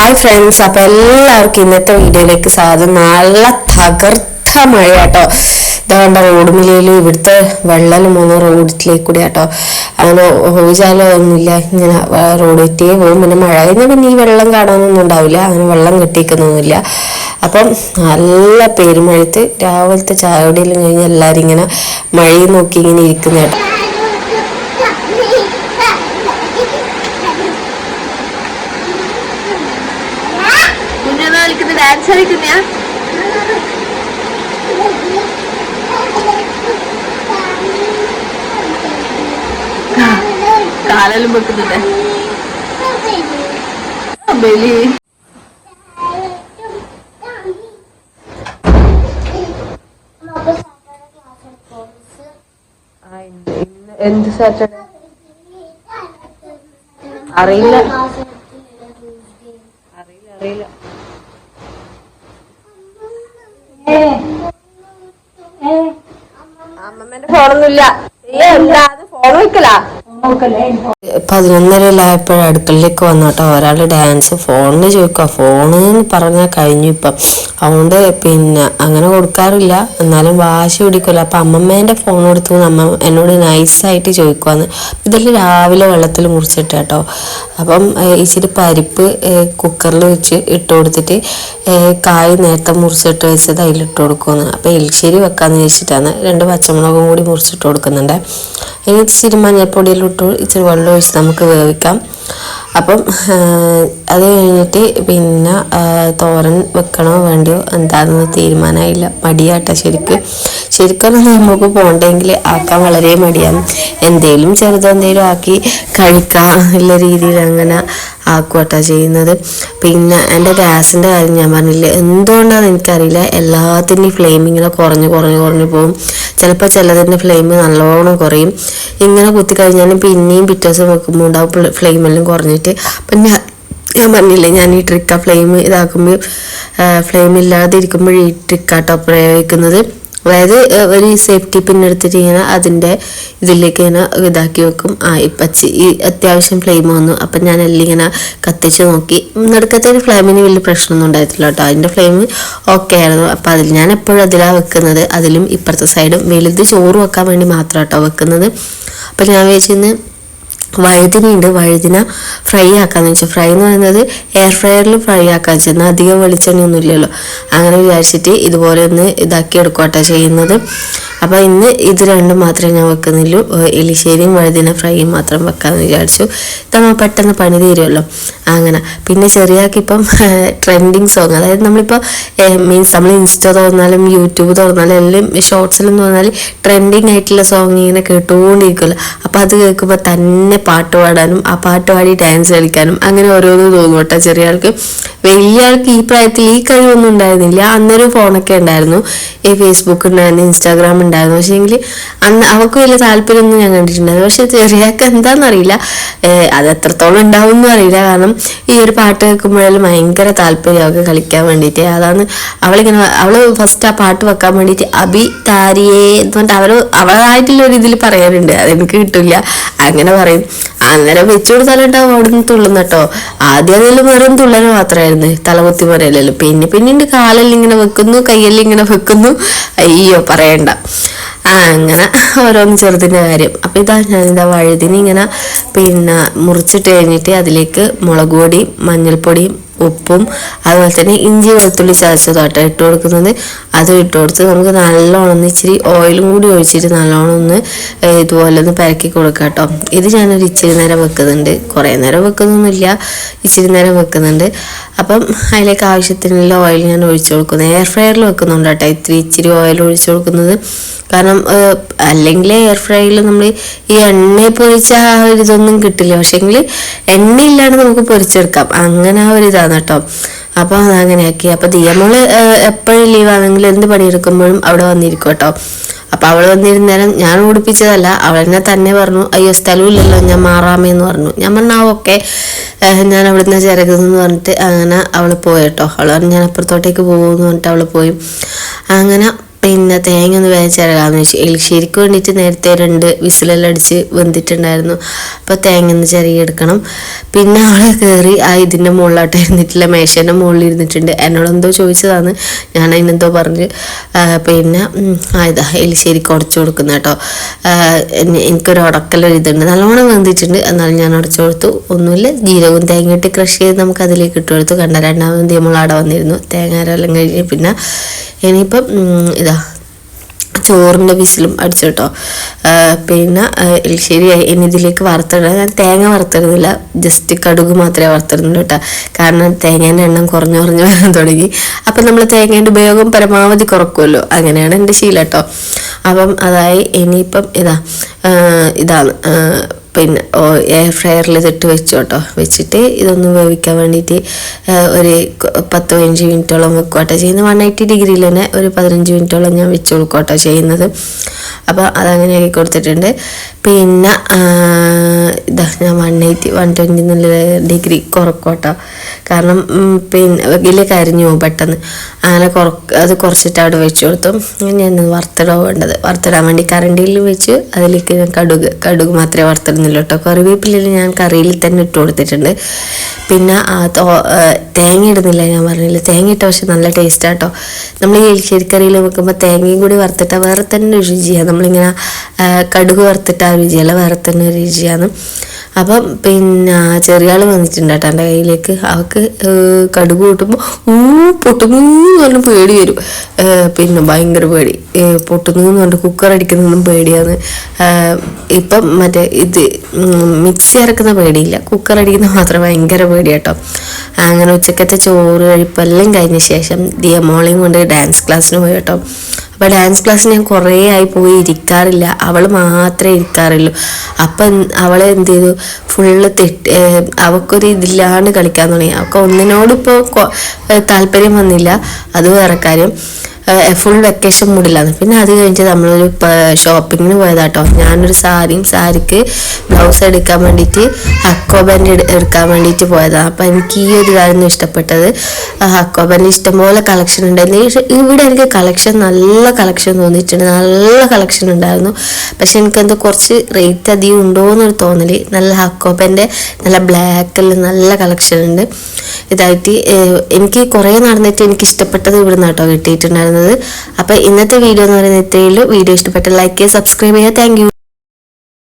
Hi friends അപ്പൊ എല്ലാവർക്കും ഇന്നത്തെ വീഡിയോയിലേക്ക് സ്വാഗതം. നല്ല തകർത്ത മഴ കേട്ടോ ഇതാണ്ട റോഡ് മില്ലയിൽ ഇവിടുത്തെ വെള്ളം മൂന്ന് റോഡിലേക്ക് കൂടി കേട്ടോ അങ്ങനെ ഒഴിച്ചാലോ ഒന്നുമില്ല ഇങ്ങനെ റോഡ് എത്തിയേ പോകും. പിന്നെ മഴ കഴിഞ്ഞാൽ പിന്നെ ഈ വെള്ളം കാണാനൊന്നും ഉണ്ടാവില്ല. അങ്ങനെ വെള്ളം കെട്ടിക്കുന്നൊന്നുമില്ല അപ്പം നല്ല പെരുമഴത്ത് രാവിലത്തെ ചായയോടെല്ലാം കഴിഞ്ഞ് എല്ലാവരും ഇങ്ങനെ മഴയും നോക്കി ഇങ്ങനെ ഇരിക്കുന്ന കേട്ടോ കളിക്കുന്ന ഡാൻസ് കളിക്കുന്ന കാലെല്ലാം വെക്കുന്നുണ്ട് ബലി. എന്ത് സാറ്റർഡേ അറിയില്ല അറിയില്ല അമ്മമ്മേന്റെ ഫോണൊന്നുമില്ല എന്താ? ഫോൺ വെക്കലാ പതിനൊന്നരയിലായപ്പോഴും അടുക്കളയിലേക്ക് വന്നു കേട്ടോ. ഒരാൾ ഡാൻസ് ഫോണിന് ചോദിക്കുക ഫോണ് പറഞ്ഞ പറഞ്ഞാൽ കഴിഞ്ഞു ഇപ്പം. അതുകൊണ്ട് പിന്നെ അങ്ങനെ കൊടുക്കാറില്ല. എന്നാലും വാശി പിടിക്കില്ല അപ്പം അമ്മമ്മേന്റെ ഫോൺ കൊടുത്തു അമ്മ എന്നോട് നൈസായിട്ട് ചോദിക്കുവാന്ന്. ഇതെല്ലാം രാവിലെ വെള്ളത്തിൽ മുറിച്ചിട്ട് കേട്ടോ. അപ്പം ഇച്ചിരി പരിപ്പ് കുക്കറിൽ വെച്ച് ഇട്ട് കൊടുത്തിട്ട് കായ് നേരത്തെ മുറിച്ചിട്ട് വെച്ചത് അതിലിട്ട് കൊടുക്കുമെന്ന് അപ്പം എലിശ്ശേരി വെക്കാന്ന് വെച്ചിട്ടാണ് രണ്ട് പച്ചമുളകും കൂടി മുറിച്ചിട്ട് കൊടുക്കുന്നുണ്ട്. ഇനി ഇച്ചിരി മഞ്ഞൾപ്പൊടിയെല്ലാം ഇട്ട് ഇച്ചിരി വെള്ളം ഒഴിച്ച് നമുക്ക് വേവിക്കാം. അപ്പം അത് കഴിഞ്ഞിട്ട് പിന്നെ തോരൻ വെക്കണോ വേണ്ടയോ എന്താണെന്ന് തീരുമാനമായില്ല. മടിയാട്ട ശരിക്ക്. ശരിക്കും നമുക്ക് പോകണ്ടെങ്കിൽ ആക്കാൻ വളരെ മടിയാണ്. എന്തേലും ചെറുതെന്തേലും ആക്കി കഴിക്കാം ഉള്ള രീതിയിൽ അങ്ങനെ ആക്കുവട്ടാ ചെയ്യുന്നത്. പിന്നെ എന്റെ ഗ്യാസിന്റെ കാര്യം ഞാൻ പറഞ്ഞില്ലേ എന്തുകൊണ്ടാണെന്ന് എനിക്കറിയില്ല. എല്ലാത്തിന്റെയും ഫ്ലെയിം ഇങ്ങനെ കുറഞ്ഞ് കുറഞ്ഞ് കുറഞ്ഞ് പോകും ചിലപ്പോൾ ചിലതിന്റെ ഫ്ലെയിം നല്ലോണം കുറയും. ഇങ്ങനെ കുത്തി കഴിഞ്ഞാലും പിന്നെയും പിറ്റേ ദിവസം വെക്കുമ്പോൾ ഉണ്ടാവും ഫ്ലെയിമെല്ലാം കുറഞ്ഞിട്ട്. അപ്പം ഞാൻ ഞാൻ പറഞ്ഞില്ലേ ഞാൻ ഈ ട്രിക്ക ഫ്ലെയിം ഇതാക്കുമ്പോൾ ഫ്ലെയിം ഇല്ലാതെ ഇരിക്കുമ്പോൾ ഈ ട്രിക്കാട്ടോ പ്രയോഗിക്കുന്നത്. അതായത് ഒരു സേഫ്റ്റി പിൻ എടുത്തിട്ട് ഇങ്ങനെ അതിന്റെ ഇതിലേക്ക് ഇങ്ങനെ ഇതാക്കി വെക്കും. ആ ഇപ്പം ചി- ഈ അത്യാവശ്യം ഫ്ലെയിം വന്നു. അപ്പം ഞാൻ എല്ലാം ഇങ്ങനെ കത്തിച്ച് നോക്കി. നടുക്കത്തെ ഫ്ലെയിമിന് വലിയ പ്രശ്നമൊന്നും ഉണ്ടായിട്ടില്ല കേട്ടോ. അതിന്റെ ഫ്ലെയിം ഓക്കെ ആയിരുന്നു. അപ്പം അതിൽ ഞാൻ എപ്പോഴും അതിലാണ് വെക്കുന്നത്. അതിലും ഇപ്പുറത്തെ സൈഡും വലുത് ചോറ് വെക്കാൻ വേണ്ടി മാത്രം കേട്ടോ വെക്കുന്നത്. അപ്പം ഞാൻ വിചാരിച്ചിരുന്ന് വഴുതിനുണ്ട് വഴുതന ഫ്രൈ ആക്കാന്ന് വെച്ചാൽ ഫ്രൈ എന്ന് പറയുന്നത് എയർ ഫ്രയറിൽ ഫ്രൈ ആക്കാന്ന് വെച്ചാൽ അധികം വെളിച്ചെണ്ണയൊന്നും ഇല്ലല്ലോ അങ്ങനെ വിചാരിച്ചിട്ട് ഇതുപോലെ ഒന്ന് ഇതാക്കി എടുക്കട്ടെ ചെയ്യുന്നത്. അപ്പോൾ ഇന്ന് ഇത് രണ്ടും മാത്രമേ ഞാൻ വെക്കുന്നുള്ളൂ. എലിശ്ശേരിയും വഴുതന ഫ്രൈയും മാത്രം വെക്കാമെന്ന് വിചാരിച്ചു. നമ്മൾ പെട്ടെന്ന് പണി തീരുമല്ലോ അങ്ങനെ. പിന്നെ ചെറിയാക്കി ഇപ്പം ട്രെൻഡിങ് സോങ് അതായത് നമ്മളിപ്പോൾ മീൻസ് നമ്മൾ ഇൻസ്റ്റ തുറന്നാലും യൂട്യൂബ് തുറന്നാലും എല്ലാം ഷോർട്സിലും തുറന്നാലും ട്രെൻഡിങ് ആയിട്ടുള്ള സോങ് ഇങ്ങനെ കേട്ടുകൊണ്ടിരിക്കുമല്ലോ അപ്പോൾ അത് കേൾക്കുമ്പോൾ തന്നെ പാട്ട് പാടാനും ആ പാട്ട് പാടി ഡാൻസ് കളിക്കാനും അങ്ങനെ ഓരോന്ന് തോന്നും കേട്ടോ ചെറിയ ആൾക്ക് വലിയ ആൾക്ക് ഈ പ്രായത്തിൽ ഈ കഴിവൊന്നും ഉണ്ടായിരുന്നില്ല. അന്നൊരു ഫോണൊക്കെ ഉണ്ടായിരുന്നു. ഈ ഫേസ്ബുക്ക് ഉണ്ടായിരുന്നു ഇൻസ്റ്റാഗ്രാം ഉണ്ടായിരുന്നു. പക്ഷേ എങ്കിൽ അന്ന് അവൾക്ക് വലിയ താല്പര്യമൊന്നും ഞാൻ കണ്ടിട്ടുണ്ടായിരുന്നു പക്ഷെ ചെറിയാൾക്ക് എന്താണെന്നറിയില്ല അത് എത്രത്തോളം ഉണ്ടാവും അറിയില്ല. കാരണം ഈ ഒരു പാട്ട് കേൾക്കുമ്പോഴെല്ലാം ഭയങ്കര താല്പര്യം അവൾക്ക് കളിക്കാൻ വേണ്ടിയിട്ട്. അതാണ് അവളിങ്ങനെ അവൾ ഫസ്റ്റ് ആ പാട്ട് വെക്കാൻ വേണ്ടിയിട്ട് അബി താരിയേ എന്ന് പറഞ്ഞിട്ട് അവൾ അവളായിട്ടുള്ള ഒരു ഇതിൽ പറയാറുണ്ട്. അതെനിക്ക് കിട്ടില്ല അങ്ങനെ പറയും. അന്നേരം വെച്ചു കൊടുത്താലുണ്ടാവും അവിടെ നിന്ന് തുള്ളുന്ന കേട്ടോ. ആദ്യം അതെല്ലാം വെറും തുള്ളന് മാത്രമായിരുന്നു തലകുത്തി പറയലല്ലോ. പിന്നെ പിന്നീട് കാലെല്ലാം ഇങ്ങനെ വെക്കുന്നു കയ്യെല്ലാം ഇങ്ങനെ വെക്കുന്നു. അയ്യോ പറയണ്ട. അങ്ങനെ ഓരോന്ന് ചെറുതിന്റെ കാര്യം. അപ്പം ഇതാ ഞാനിതാ വഴുതിന് ഇങ്ങനെ പിന്നെ മുറിച്ചിട്ട് കഴിഞ്ഞിട്ട് അതിലേക്ക് മുളക് പൊടിയും മഞ്ഞൾപ്പൊടിയും ഉപ്പും അതുപോലെ തന്നെ ഇഞ്ചി വെളുത്തുള്ളി ചതച്ചതോട്ടോ ഇട്ട് കൊടുക്കുന്നത്. അത് ഇട്ട് കൊടുത്ത് നമുക്ക് നല്ലോണം ഒന്ന് ഇച്ചിരി ഓയിലും കൂടി ഒഴിച്ചിട്ട് നല്ലോണം ഒന്ന് ഇതുപോലെ ഒന്ന് പരക്കി കൊടുക്കാം കേട്ടോ. ഇത് ഞാനൊരു ഇച്ചിരി നേരം വെക്കുന്നുണ്ട്. കുറേ നേരം വെക്കുന്നൊന്നുമില്ല. ഇച്ചിരി നേരം വെക്കുന്നുണ്ട്. അപ്പം അതിലേക്ക് ആവശ്യത്തിനുള്ള ഓയിൽ ഞാൻ ഒഴിച്ചു കൊടുക്കുന്നത് എയർ ഫ്രയറിൽ വെക്കുന്നുണ്ട് കേട്ടോ. ഇത്തിരി ഇച്ചിരി ഓയിൽ ഒഴിച്ചു കൊടുക്കുന്നത്. കാരണം അല്ലെങ്കിൽ എയർ ഫ്രൈയിൽ നമ്മൾ ഈ എണ്ണ പൊരിച്ച ആ ഒരു ഇതൊന്നും കിട്ടില്ല. പക്ഷേങ്കിൽ എണ്ണയില്ലാണ്ട് നമുക്ക് പൊരിച്ചെടുക്കാം. അങ്ങനെ ആ ഒരു ഇതാണ് കേട്ടോ അപ്പോൾ അതങ്ങനെയാക്കി അപ്പൊ ദിയമോൾ എപ്പോഴും ലീവാണെങ്കിലും എന്ത് പണിയെടുക്കുമ്പോഴും അവിടെ വന്നിരിക്കും കേട്ടോ അപ്പോൾ അവൾ വന്നിരുന്നേരം ഞാൻ ഓടിപ്പിച്ചതല്ല. അവൾ എന്നെ തന്നെ പറഞ്ഞു അയ്യോ സ്ഥലമില്ലല്ലോ ഞാൻ മാറാമേന്ന് പറഞ്ഞു. ഞാൻ പറഞ്ഞു ആ ഓക്കെ. ഞാൻ അവിടുന്ന് ചിരകുന്നു പറഞ്ഞിട്ട് അങ്ങനെ അവൾ പോയി കേട്ടോ അവൾ പറഞ്ഞു ഞാൻ അപ്പുറത്തോട്ടേക്ക് പോകുമെന്ന് പറഞ്ഞിട്ട് അവൾ പോയി. അങ്ങനെ പിന്നെ തേങ്ങ ഒന്ന് വേവിച്ചിറങ്ങാമെന്ന് വെച്ചു എലിശ്ശേരിക്ക് വേണ്ടിയിട്ട് നേരത്തെ രണ്ട് വിസിലെല്ലാം അടിച്ച് വെന്തിട്ടുണ്ടായിരുന്നു. അപ്പോൾ തേങ്ങ ഒന്ന് ചെറിയെടുക്കണം പിന്നെ ആളെ കയറി ആ ഇതിന്റെ മുകളിലോട്ട് ഇരുന്നിട്ടില്ല മേശേന്റെ മുകളിൽ ഇരുന്നിട്ടുണ്ട്. എന്നോട് എന്തോ ചോദിച്ചതാണ്. ഞാൻ അതിനെന്തോ പറഞ്ഞ്. പിന്നെ ഇതാ എലിശ്ശേരിക്ക് ഉടച്ചു കൊടുക്കുന്ന കേട്ടോ. എനിക്കൊരു ഉടക്കലൊരു ഇതുണ്ട് നല്ലോണം വെന്തിട്ടുണ്ട്. എന്നാലും ഞാൻ ഉടച്ചു കൊടുത്തു. ഒന്നുമില്ല ജീരകവും തേങ്ങ ഇട്ട് ക്രഷ് ചെയ്ത് നമുക്ക് അതിലേക്ക് ഇട്ട് കൊടുത്തു. കണ്ട രണ്ടാമത് നമ്മൾ അവിടെ വന്നിരുന്നു. തേങ്ങാരെല്ലാം കഴിഞ്ഞ് പിന്നെ ഇനിയിപ്പം ഇതാ ചോറിന്റെ വിസിലും അടിച്ചു കേട്ടോ. പിന്നെ ശരിയായി ഇനി ഇതിലേക്ക് വറുത്തിടാം ഞാൻ തേങ്ങ വറുത്തിടുന്നില്ല. ജസ്റ്റ് കടുക് മാത്രമേ വറുത്തിടുന്നുള്ളൂ കേട്ടോ. കാരണം തേങ്ങേന്റെ എണ്ണം കുറഞ്ഞു കുറഞ്ഞു വരാൻ തുടങ്ങി. അപ്പം നമ്മൾ തേങ്ങേന്റെ ഉപയോഗം പരമാവധി കുറക്കുമല്ലോ. അങ്ങനെയാണ് എന്റെ ശീലം കേട്ടോ. അപ്പം അതായി ഇനിയിപ്പം ഇതാ ഇതാണ് പിന്നെ എയർ ഫ്രയറിൽ ഇതിട്ട് വെച്ചു കേട്ടോ വെച്ചിട്ട് ഇതൊന്ന് വേവിക്കാൻ വേണ്ടിയിട്ട് ഒരു പത്ത് പതിനഞ്ച് മിനിറ്റോളം വെക്കുവാട്ടോ. ചെയ്യുന്നത് വൺ എയ്റ്റി ഡിഗ്രിയിൽ തന്നെ ഒരു പതിനഞ്ച് മിനിറ്റോളം ഞാൻ വെച്ച് കൊടുക്കുവാട്ടോ ചെയ്യുന്നത്. അപ്പോൾ അതങ്ങനെ ആക്കി കൊടുത്തിട്ടുണ്ട്. പിന്നെ ഇതാ ഞാൻ വൺ എയ്റ്റി വൺ ട്വന്റി എന്നുള്ള ഡിഗ്രി കുറക്കോട്ടോ കാരണം പിന്നെ വലിയ കരിഞ്ഞു പോകും പെട്ടെന്ന്. അങ്ങനെ കുറക്ക് അത് കുറച്ചിട്ട് അവിടെ വെച്ച് കൊടുത്തു. ഞാൻ വറുത്തിടാൻ വേണ്ടത്? വറുത്തിടാൻ വേണ്ടി കറണ്ടിയിൽ വെച്ച് അതിലേക്ക് കടുക് കടുക് മാത്രമേ വറുത്തിടുന്നുള്ളൂ കേട്ടോ കറിവേപ്പിലയിൽ ഞാൻ കറിയിൽ തന്നെ ഇട്ട് കൊടുത്തിട്ടുണ്ട്. പിന്നെ തേങ്ങ ഇടുന്നില്ല ഞാൻ പറഞ്ഞില്ല? തേങ്ങ ഇട്ട പക്ഷെ നല്ല ടേസ്റ്റ് ആട്ടോ നമ്മൾ ഈ എലിശ്ശേരി കറിയിൽ വെക്കുമ്പോൾ തേങ്ങയും കൂടി വറുത്തിട്ടാൽ വേറെ തന്നെ രുചിയാണ് നമ്മളിങ്ങനെ കടുക് വറുത്തിട്ട് ആ രുചിയല്ല? വേറെ തന്നെ രുചിയാണ് അപ്പം പിന്നെ ചെറിയ ആൾ വന്നിട്ടുണ്ട് കേട്ടോ എന്റെ കയ്യിലേക്ക്. അവൾക്ക് കടുക് കൂട്ടുമ്പോൾ ഊ പൊട്ടുന്നു എന്ന് പറഞ്ഞ് പേടി വരും. പിന്നെ ഭയങ്കര പേടി. പൊട്ടുന്നു എന്ന് പറഞ്ഞിട്ട് കുക്കർ അടിക്കുന്നതും പേടിയാണ് ഇപ്പം മറ്റേ ഇത് മിക്സി അരക്കുന്ന പേടിയില്ല. കുക്കർ അടിക്കുന്ന മാത്രം ഭയങ്കര പേടിയാട്ടോ. അങ്ങനെ ഉച്ചക്കത്തെ ചോറ് കഴിപ്പെല്ലാം കഴിഞ്ഞ ശേഷം ദിയ മോളെയും കൊണ്ട് ഡാൻസ് ക്ലാസ്സിന് പോയി കേട്ടോ. അപ്പോൾ ഡാൻസ് ക്ലാസ് ഞാൻ കുറേ ആയി പോയി ഇരിക്കാറില്ല. അവൾ മാത്രമേ ഇരിക്കാറുള്ളൂ. അപ്പം അവളെ എന്ത് ചെയ്തു? ഫുള്ള് തെറ്റ് അവൾക്കൊരു ഇതില്ലാണ്ട് കളിക്കാൻ തുടങ്ങി. അവൾക്ക് ഒന്നിനോടിപ്പോൾ താല്പര്യം വന്നില്ല. അത് വേറെ കാര്യം. ഫുൾ വെക്കേഷൻ മൂഡിലാണ്. പിന്നെ അത് കഴിഞ്ഞിട്ട് നമ്മളൊരു ഷോപ്പിങ്ങിന് പോയതാട്ടോ. ഞാനൊരു സാരിയും സാരിക്ക് ബ്ലൗസ് എടുക്കാൻ വേണ്ടിയിട്ട് ഹക്കോബന്റെ എടുക്കാൻ വേണ്ടിയിട്ട് പോയതാണ് അപ്പം എനിക്ക് ഈ ഒരു ഇതായിരുന്നു ഇഷ്ടപ്പെട്ടത്. ഹക്കോബന്റെ ഇഷ്ടംപോലെ കളക്ഷൻ ഉണ്ടായിരുന്നു. ഇവിടെ എനിക്ക് കളക്ഷൻ നല്ല കളക്ഷൻ തോന്നിയിട്ടുണ്ട്. നല്ല കളക്ഷൻ ഉണ്ടായിരുന്നു. പക്ഷെ എനിക്കെന്തോ കുറച്ച് റേറ്റ് അധികം ഉണ്ടോ എന്നൊരു തോന്നൽ നല്ല ഹക്കോബന്റെ നല്ല ബ്ലാക്കിൽ നല്ല കളക്ഷൻ ഉണ്ട്. ഇതായിട്ട് എനിക്ക് കുറേ നടന്നിട്ട് എനിക്ക് ഇഷ്ടപ്പെട്ടത് ഇവിടെ നിന്നാട്ടോ കിട്ടിയിട്ടുണ്ടായിരുന്നത്. അപ്പോൾ ഇന്നത്തെ വീഡിയോ എന്ന് പറയുന്നത് ഇത്രയുള്ളൂ വീഡിയോ ഇഷ്ടപ്പെട്ട ലൈക്ക് ചെയ്യുക സബ്സ്ക്രൈബ് ചെയ്യുക. താങ്ക്